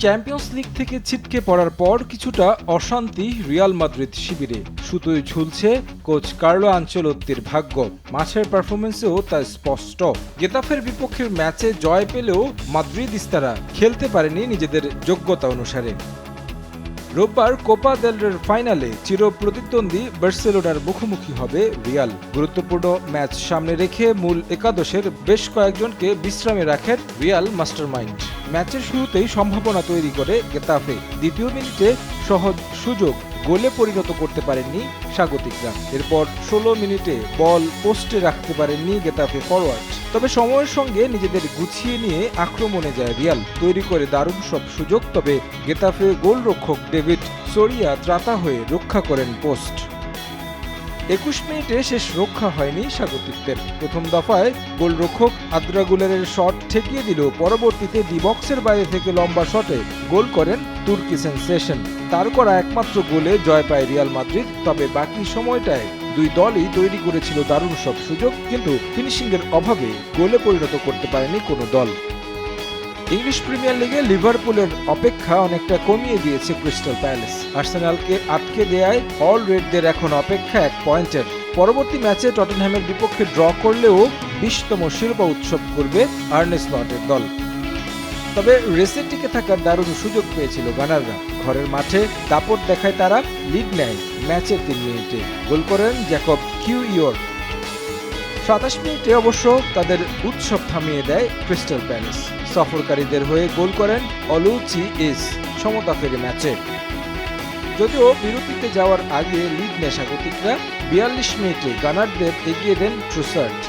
Champions league থেকে ছিটকে পড়ার পর কিছুটা অশান্তি রিয়াল মাদ্রিদ শিবিরে। সুতোয় ঝুলছে কোচ কার্লো আঞ্চলত্তির ভাগ্য। মাঠের পারফরমেন্সেও তা স্পষ্ট। গেতাফের বিপক্ষের ম্যাচে জয় পেলেও মাদ্রিদ ইস্তারা খেলতে পারেনি নিজেদের যোগ্যতা অনুসারে। রোববার কোপা দেলরের ফাইনালে চির প্রতিদ্বন্দ্বী বার্সেলোনার মুখোমুখি হবে রিয়াল। গুরুত্বপূর্ণ ম্যাচ সামনে রেখে মূল একাদশের বেশ কয়েকজনকে বিশ্রামে রাখেন রিয়াল মাস্টারমাইন্ড। ম্যাচের শুরুতেই সম্ভাবনা তৈরি করে গেতাফে। দ্বিতীয় মিনিটে সহজ সুযোগ গোলে পরিণত করতে পারেননি স্বাগতিকরা এরপর ষোলো মিনিটে বল পোস্টে রাখতে পারেননি গেতাফে ফরওয়ার্ড তবে সময়ের সঙ্গে নিজেদের গুছিয়ে নিয়ে আক্রমণে যায় রিয়াল। তৈরি করে দারুণ সব সুযোগ, তবে গেতাফে গোলরক্ষক ডেভিড সোরিয়া ত্রাতা হয়ে রক্ষা করেন পোস্ট। একুশ মিনিটে শেষ রক্ষা হয়নি স্বাগতিকদের। প্রথম দফায় গোলরক্ষক আদ্রাগুলের শট ঠেকিয়ে দিল। পরবর্তীতে ডি বক্সের বাইরে থেকে লম্বা শটে গোল করেন তুর্কি সেন্সেশন। তার করা একমাত্র গোলে জয় পায় রিয়াল মাদ্রিদ, তবে বাকি সময়টায় দুই দলই তৈরি করেছিল দারুণ সব সুযোগ, কিন্তু ফিনিশিংয়ের অভাবে গোলে পরিণত করতে পারেনি কোনো দল। ইংলিশ প্রিমিয়ার লিগে লিভারপুলের অপেক্ষা অনেকটা কমিয়ে দিয়েছে ক্রিস্টাল প্যালেস। আর্সেনালকে আটকে দেয়ায় অল রেডদের এখন অপেক্ষা এক পয়েন্টের। পরবর্তী ম্যাচে টটেনহ্যামের বিপক্ষে ড্র করলেও বিশতম শিরোপা উৎসব করবে আর্নেস লটের দল। তবে রেসে টিকে থাকার দারুণ সুযোগ পেয়েছিল গানাররা ঘরের মাঠে দাপট দেখায় তারা লিড নেয় ম্যাচের তিন মিনিটে। গোল করেন জ্যাকব কিউ ইয়র সাতাশ মিনিটে অবশ্য তাদের উৎসব থামিয়ে দেয় ক্রিস্টাল প্যালেস। সফরকারীদের হয়ে গোল করেন অলুচি ইস সমতা ফেরে ম্যাচে। যদিও বিরতিতে যাওয়ার আগে লিড নেয় স্বাগতিকরা বিয়াল্লিশ মিনিটে গানারদের এগিয়ে দেন ট্রুসার্ট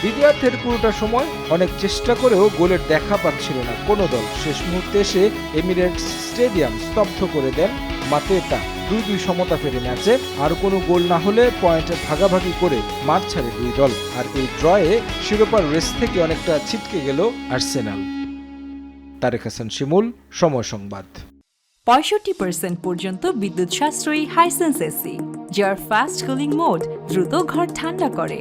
দ্বিতীয়ার্ধের পুরোটা সময় অনেক চেষ্টা করেও গোলের দেখা পাচ্ছিল না। কোনো দল শেষ মুহূর্তে এসে এমিরেটস স্টেডিয়াম স্তব্ধ করে দেন মাতেতা। দুই দুই সমতা ফেরে ম্যাচে আর কোনো গোল না হলে পয়েন্ট ভাগাভাগি করে মাঠ ছাড়ে দুই দল। আর এই ড্রয়ে শিরোপার রেস থেকে অনেকটা ছিটকে গেল আর্সেনাল। তারেক হাসান শিমুল, সময় সংবাদ। পঁয়ষট্টি পার্সেন্ট পর্যন্ত বিদ্যুৎ সাশ্রয়ী হাইসেন্স এসি যার ফাস্ট কুলিং মোড দ্রুত ঘর ঠান্ডা করে।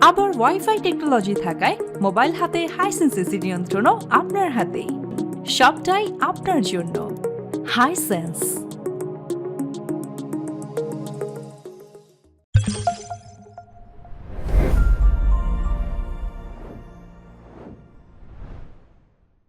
আবার ওয়াইফাই টেকনোলজি থাকায় মোবাইল হাতে হাইসেন্স এসি নিয়ন্ত্রণও আপনার হাতেই। সবটাই আপনার জন্য। হাইসেন্স